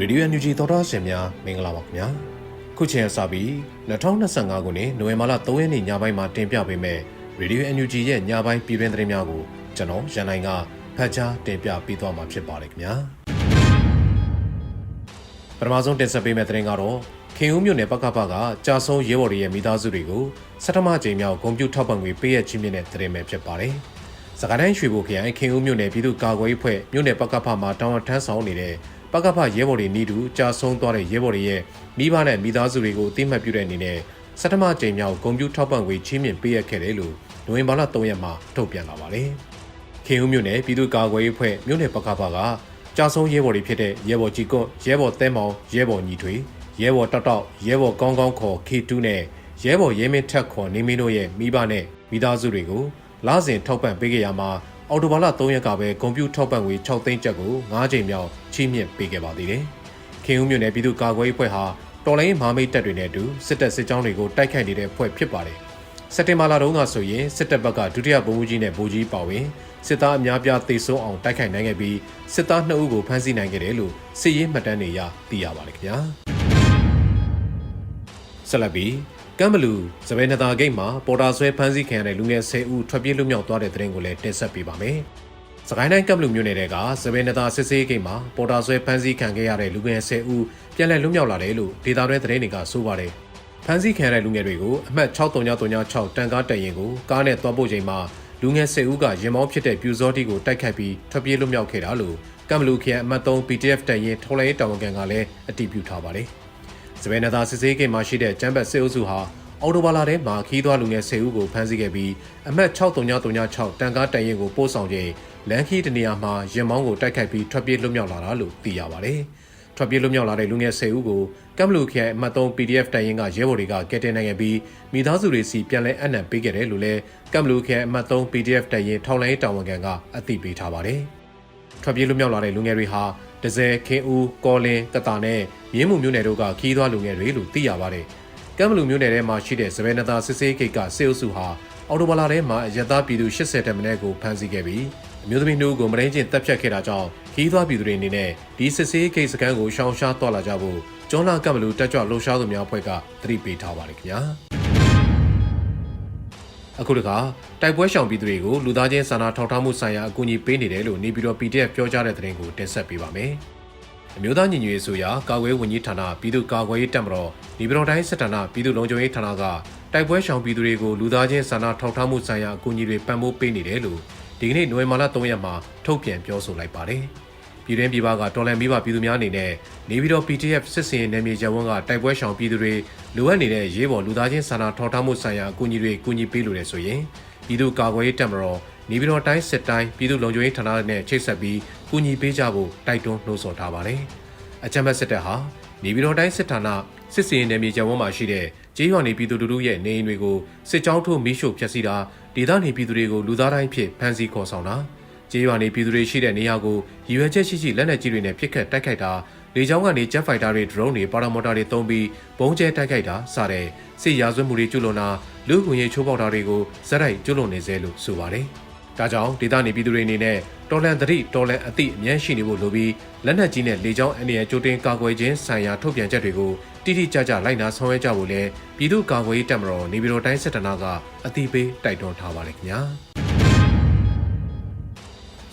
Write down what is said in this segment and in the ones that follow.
ရေဒီယို NUG သောတာရှင်များမင်္ဂလာပါခင်ဗျာခုချိန်အစပြီး2025ခုနှစ်နိုဝင်ဘာလ3ရက်နေ့ညပိုင်းမှာတင်ပြပေးမယ့်ရေဒီယို NUG ရဲ့ညပိုင်းပြည်တွင်းသတင်းများကိုကျွန်တော်ရန်နိုင်ကဖတ်ကြားတင်ပြပေးသွားမှာဖြစ်ပါတယ်ခင်ဗျာပထမဆုံးတင်ဆက်ပေးမယ့်သတင်းကတော့ခင်ဦးမြို့နယ်ပကပကကြာဆုံးရဲဘော်တွေရဲ့မိသားစုတွေကိုစက်တမကြိမ်မြောက်ဂုံပြူထောက်ပံ့ငွေပေးရချင်းမြင့်တဲ့သတင်းပဲဖြစ်ပါတယ်စကိုင်းတိုင်းရွှေဘိုခရိုင်ခင်ဦးမြို့နယ်ပြည်သူ့ကာကွယ်ရေးဖွဲ့မြို့နယ်ပကဖမှာတောင်းအထမ်းဆောင်နေတဲ့ ပကဖရဲဘော်တွေနီးတူကြာဆုံးသွားတဲ့ရဲဘော်တွေရဲ့မိဘနဲ့မိသားစုတွေကိုအသိမှတ်ပြုတဲ့အနေနဲ့စက်တမကြိမ်မြောက်ဂုံပြူထောက်ပံ့ငွေချင်းမြင့်ပေးရခဲ့တယ်လို့နိုဝင်ဘာလ3ရက်မှာထုတ်ပြန်လာပါတယ်။ခင်ဦးမြို့နယ်ပြည်သူ့ကာကွယ်ရေးဖွဲ့မြို့နယ်ပကဖကကြာဆုံးရဲဘော်တွေဖြစ်တဲ့ရဲဘော်ကြီးကွတ်ရဲဘော်သဲမောင်ရဲဘော်ညီထွေရဲဘော်တောက်တောက်ရဲဘော်ကောင်းကောင်းခေါ် K2 နဲ့ရဲဘော်ရဲမင်းထက်ခေါ်နေမင်းတို့ရဲ့မိဘနဲ့မိသားစုတွေကိုလာစဉ်ထောက်ပံ့ပေးခဲ့ရမှာ အော်တိုဘာလ3ရက်ကပဲကွန်ပျူတာထောက်ပံ့ငွေ6သိန်းကျပ်ကို9ချိန်မြောက်ချီးမြှင့်ပေးခဲ့ပါသေးတယ်။ခင်ဦးမြို့နယ်ပြည်သူ့ကာကွယ်ရေးဖွဲ့ဟာတော်လိုင်းမဟာမိတ်တပ်တွေနဲ့အတူစစ်တပ်စစ်ကြောင်းတွေကိုတိုက်ခိုက်နေတဲ့ဖွဲ့ဖြစ်ပါတယ်။စက်တင်ဘာလတုန်းကဆိုရင်စစ်တပ်ဘက်ကဒုတိယဗိုလ်မှူးကြီးနဲ့ဗိုလ်ကြီးပါဝင်စစ်သားအများပြားသေဆုံးအောင်တိုက်ခိုက်နိုင်ခဲ့ပြီးစစ်သား2ဦးကိုဖမ်းဆီးနိုင်ခဲ့တယ်လို့စစ်ရေးမှတ်တမ်းတွေရသိရပါတယ်ခင်ဗျာ။ဆက်လက်ပြီး ကမ်ဘလူစပယ်နတာဂိတ်မှာပေါ်တာဆွဲဖမ်းဆီးခံရတဲ့လူငယ်10ဦးထွက်ပြေးလွတ်မြောက်သွားတဲ့တဲ့ရင်ကိုလည်းတင်ဆက်ပေးပါမယ်။စကိုင်းတိုင်းကမ်ဘလူမြို့နယ်ကစပယ်နတာစစ်စေးဂိတ်မှာပေါ်တာဆွဲဖမ်းဆီးခံခဲ့ရတဲ့လူငယ်10ဦးပြန်လည်လွတ်မြောက်လာတယ်လို့ဒေတာတွဲသတင်းတွေကဆိုပါတယ်။ဖမ်းဆီးခံရတဲ့လူငယ်တွေကိုအမှတ်6336တန်ကားတရင်ကိုကားနဲ့သွားပို့ချိန်မှာလူငယ်10ဦးကရင်မောင်းဖြစ်တဲ့ပြူစောတိကိုတိုက်ခတ်ပြီးထွက်ပြေးလွတ်မြောက်ခဲ့တာလို့ကမ်ဘလူခရိုင်အမှတ်3 PDF တရင်ထော်လိုင်းတာဝန်ခံကလည်းအတည်ပြုထားပါတယ်။ စပယ်နတာစစ်စေးဂိတ်မှာရှိတဲ့ကျမ်းဘတ်စစ်အုပ်စုဟာအော်တိုဘာလာထဲမှာခီးသွွားလူငယ်10ဦးကိုဖမ်းဆီးခဲ့ပြီးအမှတ်6336တန်ကားတန်ရင်ကိုပို့ဆောင်ချိန်လန်ခီတနေရာမှာရင်မောင်းကိုတိုက်ခိုက်ပြီးထွက်ပြေးလွတ်မြောက်လာတာလို့သိရပါတယ်။ထွက်ပြေးလွတ်မြောက်လာတဲ့လူငယ်10ဦးကိုကမ်ဘလူခရိုင်အမှတ်3 PDF တန်ရင်ကရဲဘော်တွေကကယ်တင်နိုင်ခဲ့ပြီးမိသားစုတွေစီပြန်လည်အနံ့ပေးခဲ့တယ်လို့လည်းကမ်ဘလူခရိုင်အမှတ်3 PDF တန်ရင်ထောင်လိုင်းတာဝန်ခံကအသိပေးထားပါတယ်။ထွက်ပြေးလွတ်မြောက်လာတဲ့လူငယ်တွေဟာ ဒဇယ်ခင်ဦးကောလင်းကတာနဲ့မြင်းမှုမျိုးနယ်တို့ကခီးသွွားလူငယ်တွေလို့သိရပါတယ်။ကမ်ဘလူမျိုးနယ်ထဲမှာရှိတဲ့စပယ်နတာစစ်စေးဂိတ်ကစေအုပ်စုဟာအော်တိုဘာလာထဲမှာရသားပြည်သူ80တက်မင်းကိုဖမ်းဆီးခဲ့ပြီးအမျိုးသမီးတို့ကိုမရင်းချင်းတပ်ဖြတ်ခဲ့တာကြောင့်ခီးသွွားပြည်သူတွေအနေနဲ့ဒီစစ်စေးဂိတ်စခန်းကိုရှောင်ရှားသွားလာကြဖို့ကျွန်းလာကမ်ဘလူတက်ကြွလှုပ်ရှားသူများအဖွဲ့ကသတိပေးထားပါတယ်ခင်ဗျာ အခုတခါတိုက်ပွဲရှောင်ပြည်သူတွေကိုလူသားချင်းစာနာထောက်ထားမှုဆိုင်ရာအကူအညီပေးနေတယ်လို့နေပြည်တော် PDF ပြောကြားတဲ့သတင်းကိုတင်ဆက်ပေးပါမယ်။အမျိုးသားညီညွတ်ရေးဆိုရာကာကွယ်ဝန်ကြီးဌာနပြည်သူ့ကာကွယ်ရေးတပ်မတော်ဒီပတော်တိုင်းစစ်ဌာနပြည်သူ့လုံခြုံရေးဌာနကတိုက်ပွဲရှောင်ပြည်သူတွေကိုလူသားချင်းစာနာထောက်ထားမှုဆိုင်ရာအကူအညီတွေပံ့ပိုးပေးနေတယ်လို့ဒီကနေ့နိုဝင်ဘာလ3ရက်မှာထုတ်ပြန်ပြောဆိုလိုက်ပါတယ်။ ပြည်တွင်းပြည်ပကတော်လန်မိဘပြည်သူများအနေနဲ့နေပြည်တော် PDF စစ်စင်နယ်မြေရပ်ဝန်းကတိုက်ပွဲရှောင်ပြည်သူတွေလိုအပ်နေတဲ့ရေးပေါ်လူသားချင်းစာနာထောက်ထားမှုဆိုင်ရာအကူအညီတွေကူညီပေးလိုတယ်ဆိုရင်ပြည်သူ့ကာကွယ်ရေးတပ်မတော်နေပြည်တော်တိုင်းစစ်တိုင်းပြည်သူ့လုံခြုံရေးဌာနနဲ့ချိတ်ဆက်ပြီးကူညီပေးကြဖို့တိုက်တွန်းနှိုးဆော်ထားပါတယ်။အကြံပေးစစ်တပ်ဟာနေပြည်တော်တိုင်းစစ်ဌာနစစ်စင်နယ်မြေကျောင်းဝန်းမှာရှိတဲ့ကျေးရွာနေပြည်သူတို့ရဲ့နေအိမ်တွေကိုစစ်ကြောင်းထိုးမီးရှို့ဖျက်ဆီးတာဒေသနေပြည်သူတွေကိုလူသားတိုင်းဖြစ်ဖမ်းဆီးခေါ်ဆောင်တာ ကျေးရွာနေပြည်သူတွေရှိတဲ့နေရာကိုရည်ရွယ်ချက်ရှိရှိလက်နက်ကြီးတွေနဲ့ပစ်ခတ်တိုက်ခိုက်တာလေကြောင်းကနေဂျက်ဖိုက်တာတွေဒရုန်းတွေပါရာမော်တာတွေသုံးပြီးဘုံကျဲတိုက်ခိုက်တာစတဲ့စစ်ရာဇဝတ်မှုတွေကျူးလွန်တာလူ့ခွင့်ရေးချိုးဖောက်တာတွေကိုဇက်တိုက်ကျူးလွန်နေစေလို့ဆိုပါတယ်။ဒါကြောင့်ဒေသနေပြည်သူတွေအနေနဲ့တော်လန်သတိတော်လန်အသည့်အမြဲရှိနေဖို့လိုပြီးလက်နက်ကြီးနဲ့လေကြောင်းအန္တရာယ်ကြိုတင်ကာကွယ်ခြင်းဆိုင်ရာထုတ်ပြန်ချက်တွေကိုတိတိကျကျလိုက်နာဆောင်ရွက်ကြဖို့လဲပြည်သူ့ကာကွယ်ရေးတပ်မတော်နေပြည်တော်တိုင်းစစ်တပ်ကအတိပေးတိုက်တွန်းထားပါလိမ့်ခင်ဗျာ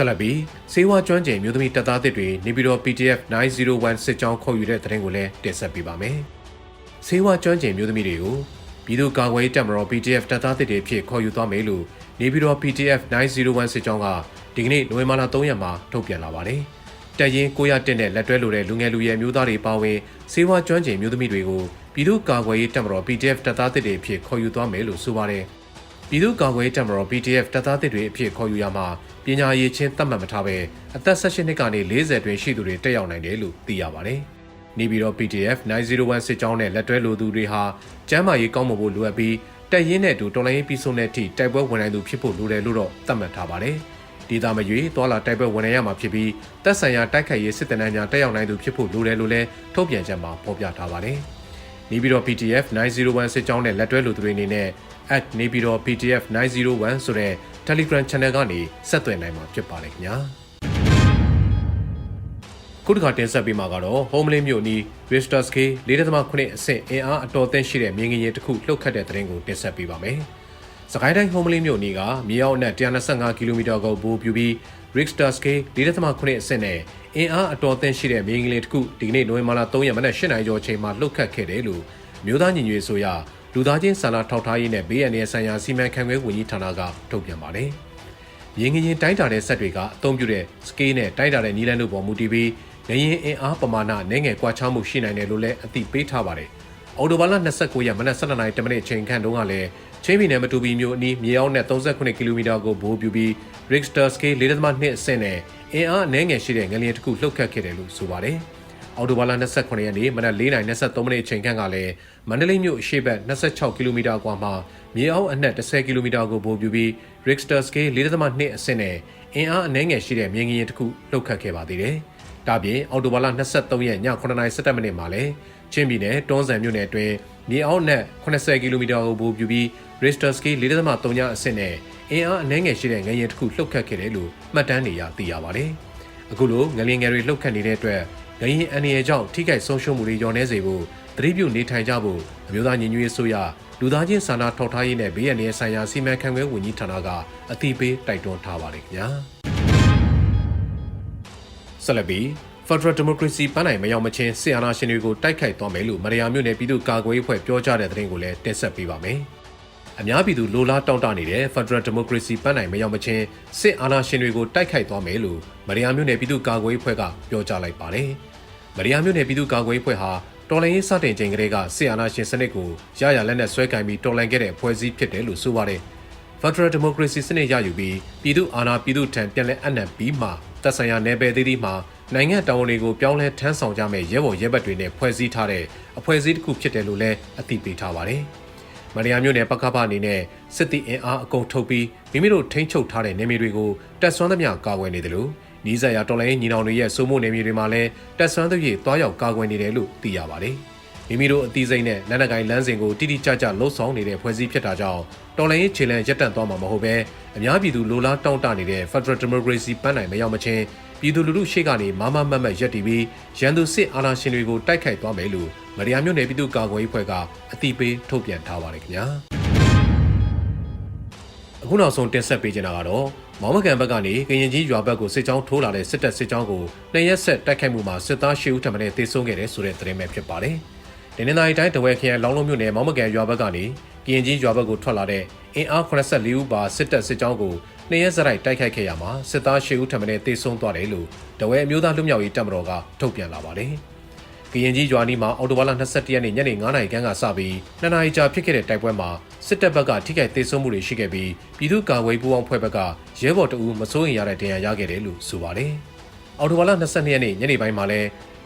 ဆက်လက်ပြီးစေဝါကျွမ်းကျင်မြို့သမီးတပ်သားတွေနေပြည်တော် PDF 901စစ်ကြောင်းခေါ်ယူတဲ့တဲ့ရင်ကိုလည်းတင်ဆက်ပေးပါမယ်။စေဝါကျွမ်းကျင်မြို့သမီးတွေကိုပြည်သူ့ကာကွယ်ရေးတပ်မတော် PDF တပ်သားတွေဖြစ်ခေါ်ယူသွားမယ်လို့နေပြည်တော် PDF 901စစ်ကြောင်းကဒီကနေ့နိုဝင်ဘာလ3ရက်မှာထုတ်ပြန်လာပါတယ်။တပ်ရင်း901နဲ့လက်တွဲလိုတဲ့လူငယ်လူရွယ်မျိုးသားတွေပါဝင်စေဝါကျွမ်းကျင်မျိုးသမီးတွေကိုပြည်သူ့ကာကွယ်ရေးတပ်မတော် PDF တပ်သားတွေအဖြစ်ခေါ်ယူသွားမယ်လို့ဆိုပါတယ်။ ပြည်သူ့ကာကွယ်ရေးတပ်မတော် PDF တပ်သားတွေအဖြစ်ခေါ်ယူရမှာပညာရေးချင်းသတ်မှတ်မထားဘဲအသက်16နှစ်ကနေ40တွင်ရှိသူတွေတက်ရောက်နိုင်တယ်လို့သိရပါတယ်။နေပြည်တော် PDF 901စစ်ကြောင်းနဲ့လက်တွဲလိုသူတွေဟာကျမ်းမာရေးကောင်းမွန်ဖို့လိုအပ်ပြီးတက်ရင်းနဲ့အတူတော်လိုင်းရေးပြီးဆုံးတဲ့အထိတိုက်ပွဲဝင်နိုင်သူဖြစ်ဖို့လိုတယ်လို့တော့သတ်မှတ်ထားပါတယ်။ဒေတာမရွေသွာလာတိုက်ပွဲဝင်နိုင်ရမှာဖြစ်ပြီးတပ်ဆိုင်ရာတိုက်ခိုက်ရေးစစ်တမ်းများတက်ရောက်နိုင်သူဖြစ်ဖို့လိုတယ်လို့လည်းထုတ်ပြန်ချက်မှာဖော်ပြထားပါတယ်။နေပြည်တော် PDF 901စစ်ကြောင်းနဲ့လက်တွဲလူတွေအနေနဲ့@ နေပြည်တော် PDF 901 ဆိုတဲ့ Telegram Channel ကနေဆက်သွယ်နိုင်မှာဖြစ်ပါတယ်ခင်ဗျာ။ခုတစ်ခါတင်ဆက်ပေးမှာကတော့ Homeland မြို့နီး Richter scale 4.9အဆင့်အင်အားအတော်အသင့်ရှိတဲ့မြင်းငင်ရင်တစ်ခုလှုပ်ခတ်တဲ့သတင်းကိုတင်ဆက်ပေးပါမယ်။စကိုင်းတိုင်း Homeland မြို့နီးကမြေအောက်နဲ့125ကီလိုမီတာကိုဘိုးပြူပြီး Richter scale 4.9အဆင့်နဲ့အင်အားအတော်အသင့်ရှိတဲ့မြင်းငင်လေးတစ်ခုဒီကနေ့နိုဝင်ဘာလ3ရက်မနက်8:00နာရီကျော်အချိန်မှာလှုပ်ခတ်ခဲ့တယ်လို့မြို့သားညီညွတ်ရေးဆိုရ လူသားချင်းစာနာထောက်ထားရေးနဲ့ဘေးအန္တရာယ်ဆိုင်ရာစီမံခန့်ခွဲဝန်ကြီးဌာနကထုတ်ပြန်ပါတယ်။ရင်းငရင်တိုင်းတာတဲ့ဆက်တွေကအသုံးပြုတဲ့ scale နဲ့တိုင်းတာတဲ့နီးလန်းတို့ပေါ်မူတည်ပြီးငရင်အင်အားပမာဏနည်းငယ်ကွာခြားမှုရှိနိုင်တယ်လို့လည်းအသိပေးထားပါတယ်။အော်တိုဘာလ29ရက်မနက်7:00နာရီတမိနစ်အချိန်ခန့်တုန်းကလည်းချင်းပြည်နယ်မတူပီမြို့အနီးမြေအောက်နဲ့38ကီလိုမီတာကိုဘိုးပြူပြီး Richter scale 4.2အဆင့်နဲ့အင်အားအနည်းငယ်ရှိတဲ့ငလျင်တစ်ခုလှုပ်ခတ်ခဲ့တယ်လို့ဆိုပါတယ်။ အော်တိုဘာလ29ရက်နေ့မနက်4:23မိနစ်အချိန်ခန့်ကလည်းမန္တလေးမြို့အရှေ့ဘက်26ကီလိုမီတာကွာမှာမြေအောက်အနက်10ကီလိုမီတာကိုဘိုးပြူပြီး Richter scale 4.2အဆင့်နဲ့အင်အားအနည်းငယ်ရှိတဲ့မြင်းငရင်တစ်ခုလှုပ်ခတ်ခဲ့ပါသေးတယ်။ဒါပြင်အော်တိုဘာလ23ရက်ည9:17မိနစ်မှာလည်းချင်းပြည်နယ်တွန်းဆန်မြို့နယ်အတွင်းမြေအောက်နဲ့80ကီလိုမီတာကိုဘိုးပြူပြီး Richter scale 4.3အဆင့်နဲ့အင်အားအနည်းငယ်ရှိတဲ့ငရင်တစ်ခုလှုပ်ခတ်ခဲ့တယ်လို့မှတ်တမ်းတွေရသိရပါတယ်။အခုလိုငလျင်ငယ်တွေလှုပ်ခတ်နေတဲ့အတွက် ငရင်အန်ရီရဲ့ကြောင့်ထိခိုက်ဆုံးရှုံးမှုတွေလျော့နေစေဖို့သတိပြုနေထိုင်ကြဖို့အမျိုးသားညီညွတ်ရေးဆိုရလူသားချင်းစာနာထောက်ထားရေးနဲ့ဘေးရန်ရဲ့ဆိုင်ရာစီမံခန့်ခွဲဝန်ကြီးဌာနကအသိပေးတိုက်တွန်းထားပါတယ်ခင်ဗျာဆက်လက်ပြီး Federal Democracy ပန်းနိုင်မရောက်မချင်းဆီအာနာရှင်တွေကိုတိုက်ခိုက်သွားမယ်လို့မရယာမြို့နယ်ပြည်သူ့ကာကွယ်ရေးဖွဲ့ပြောကြားတဲ့သတင်းကိုလည်းတင်ဆက်ပေးပါမယ်။ အများပြည်သူလိုလားတောင့်တနေတဲ့ Federal Democracy ပန်းနိုင်မရောက်မချင်းစစ်အာဏာရှင်တွေကိုတိုက်ခိုက်သွားမယ်လို့မရယာမြို့နယ်ပြည်သူ့ကာကွယ်ရေးဖွဲ့ကပြောကြားလိုက်ပါတယ်။မရယာမြို့နယ်ပြည်သူ့ကာကွယ်ရေးဖွဲ့ဟာတော်လှန်ရေးစတင်ချိန်ကလေးကဆီအာဏာရှင်စနစ်ကိုရရလက်နဲ့ဆွဲကင်ပြီးတော်လှန်ခဲ့တဲ့ဖွဲ့စည်းဖြစ်တယ်လို့ဆိုပါတယ်။ Federal Democracy စနစ်ရယူပြီးပြည်သူအာဏာပြည်သူထံပြန်လည်အနှံပြီးမှတပ်ဆိုင်ရာနယ်ပယ်သေးသေးမှာနိုင်ငံတာဝန်တွေကိုပြောင်းလဲထမ်းဆောင်ကြမဲ့ရဲဘော်ရဲဘက်တွေနဲ့ဖွဲ့စည်းထားတဲ့အဖွဲ့အစည်းတစ်ခုဖြစ်တယ်လို့လည်းအသိပေးထားပါတယ်။ မရယာမျိုးနယ်ပကပအနေနဲ့စစ်တီအင်အားအကုန်ထုတ်ပြီးမိမိတို့ထိန်းချုပ်ထားတဲ့နေမြေတွေကိုတက်ဆွမ်းသမျှကာကွယ်နေတယ်လို့နီးစပ်ရာတော်လိုင်းညီနောင်တွေရဲ့စိုးမိုးနေမြေတွေမှာလည်းတက်ဆွမ်းသဖြင့်တွားရောက်ကာကွယ်နေတယ်လို့သိရပါတယ်။မိမိတို့အသီးစိမ့်နဲ့လက်နက်ကိုင်လမ်းစဉ်ကိုတိတိကျကျလှုပ်ဆောင်နေတဲ့ဖွဲ့စည်းဖြစ်တာကြောင့်တော်လိုင်းရေးခြေလှမ်းရပ်တန့်သွားမှာမဟုတ်ပဲအများပြည်သူလိုလားတောင့်တနေတဲ့ Federal Democracy ပန်းနိုင်မရောက်မချင်းပြည်သူလူထုရှေ့ကနေမမမတ်မတ်ရက်တီပြီးရန်သူစစ်အာဏာရှင်တွေကိုတိုက်ခိုက်သွားမယ်လို့ မရယာမြို့နယ်ပြည်သူ့ကာကွယ်ရေးဖွဲ့ကအတိပေးထုတ်ပြန်ထားပါတယ်ခင်ဗျာအခုနောက်ဆုံးတင်ဆက်ပေးချင်တာကတော့မောင်မကန်ဘက်ကနေကရင်ကြီးရွာဘက်ကိုစစ်ကြောင်းထိုးလာတဲ့စစ်တပ်စစ်ကြောင်းကိုနှစ်ရက်ဆက်တိုက်ခိုက်မှုမှာစစ်သား၈ဦးထပ်မံတေဆုံးခဲ့တဲ့ဆိုတဲ့သတင်းပဲဖြစ်ပါတယ်။ဒီနေ့တိုင်းတိုင်းတဝဲခရိုင်လောင်းလုံးမြို့နယ်မောင်မကန်ရွာဘက်ကနေကရင်ကြီးရွာဘက်ကိုထွက်လာတဲ့အင်အား84ဦးပါစစ်တပ်စစ်ကြောင်းကိုနှစ်ရက်စရိုက်တိုက်ခိုက်ခဲ့ရမှာစစ်သား၈ဦးထပ်မံတေဆုံးသွားတယ်လို့တဝဲအမျိုးသားလူမျိုးရေးတပ်မတော်ကထုတ်ပြန်လာပါတယ်။ ကရင်ကြီးရွာနီးမှာအော်တိုဘာလ22ရက်နေ့ညနေ9:00နာရီခန့်ကစပြီး2နာရီကြာဖြစ်ခဲ့တဲ့တိုက်ပွဲမှာစစ်တပ်ဘက်ကထိခိုက်ဒေဆုံးမှုတွေရှိခဲ့ပြီးပြည်သူ့ကာကွယ်ပူးပေါင်းဖွဲ့ဘက်ကရဲဘော်တအူးမစိုးရင်ရတဲ့ဒဏ်ရာရခဲ့တယ်လို့ဆိုပါတယ်။အော်တိုဘာလ22ရက်နေ့ညနေပိုင်းမှာလဲ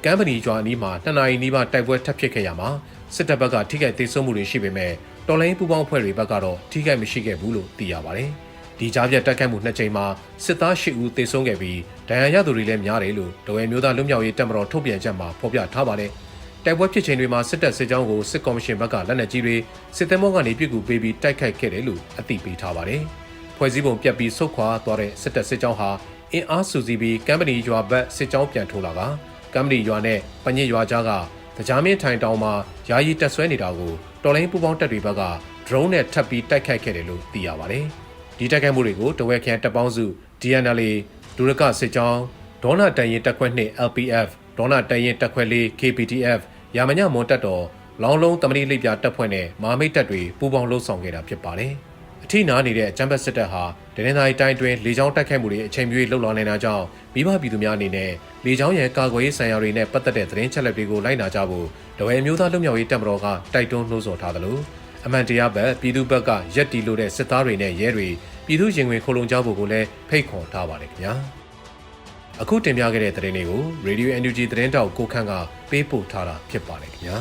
ကမ်ပဏီကျွာအနီးမှာ2နာရီနီးပါးတိုက်ပွဲထပ်ဖြစ်ခဲ့ရမှာစစ်တပ်ဘက်ကထိခိုက်ဒေဆုံးမှုတွေရှိပေမဲ့တော်လိုင်းပူးပေါင်းဖွဲ့တွေဘက်ကတော့ထိခိုက်မရှိခဲ့ဘူးလို့သိရပါတယ်။ ဒီကြားပြတ်တိုက်ခိုက်မှုနှစ်ကြိမ်မှာစစ်သား၈ဦးသေဆုံးခဲ့ပြီးဒဏ်ရာရသူတွေလည်းများတယ်လို့ဒဝဲမျိုးသားလူမျိုးရေးတပ်မတော်ထုတ်ပြန်ချက်မှာဖော်ပြထားပါတယ်။တိုက်ပွဲဖြစ်ချိန်တွေမှာစစ်တပ်စစ်ကြောင်းကိုစစ်ကော်မရှင်ဘက်ကလက်နက်ကြီးတွေစစ်သည်မောကနေပြစ်ကူပေးပြီးတိုက်ခိုက်ခဲ့တယ်လို့အသိပေးထားပါတယ်။ဖွဲ့စည်းပုံပြတ်ပြီးဆုတ်ခွာသွားတဲ့စစ်တပ်စစ်ကြောင်းဟာအင်အားစုစည်းပြီးကမ်ပဏီရွာဘက်စစ်ကြောင်းပြန်ထိုးလာကကမ်ပဏီရွာနဲ့ပညစ်ရွာကြားကကြားမင်းထိုင်တောင်မှာယာယီတက်ဆွဲနေတာကိုတော်လိုင်းပူပေါင်းတပ်တွေဘက်က drone နဲ့ထပ်ပြီးတိုက်ခိုက်ခဲ့တယ်လို့သိရပါတယ်။ ဒီတိုက်ခိုက်မှုတွေကိုတဝက်ခရိုင်တပ်ပေါင်းစု DNLA ဒူရကစစ်ကြောင်းဒေါနာတန်ရင်တပ်ခွဲ2 LPF ဒေါနာတန်ရင်တပ်ခွဲ4 KPTF ရာမညမွန်တပ်တော်လောင်းလုံးတမတိလိပ်ပြတပ်ဖွဲ့နဲ့မာမိတ်တပ်တွေပူးပေါင်းလှုပ်ဆောင်ခဲ့တာဖြစ်ပါတယ်။အထိနာနေတဲ့အကြမ်းဖက်စစ်တပ်ဟာဒနင်္သာရီတိုင်းတွင်လေကြောင်းတိုက်ခိုက်မှုတွေအချိန်ပြည့်လှုပ်လာနေတာကြောင့်မိဘပြည်သူများအနေနဲ့လေကြောင်းရန်ကာကွယ်ရေးဆိုင်ရာတွေနဲ့ပတ်သက်တဲ့သတင်းချက်လက်တွေကိုလိုက်နာကြဖို့တဝဲမျိုးသားလူမျိုးရေးတပ်မတော်ကတိုက်တွန်းနှိုးဆော်ထားသလို အမှန်တရားဘက်ပြည်သူဘက်ကရက်တီလို့တဲ့စစ်သားတွေနဲ့ရဲတွေပြည်သူရင်ဝင်ခိုလုံကြဖို့ကိုလည်းဖိတ်ခေါ်ထားပါတယ်ခင်ဗျာအခုတင်ပြခဲ့တဲ့သတင်းလေးကို Radio NUG သတင်းတောက်ကိုခန့်ကပေးပို့ထားတာဖြစ်ပါတယ်ခင်ဗျာ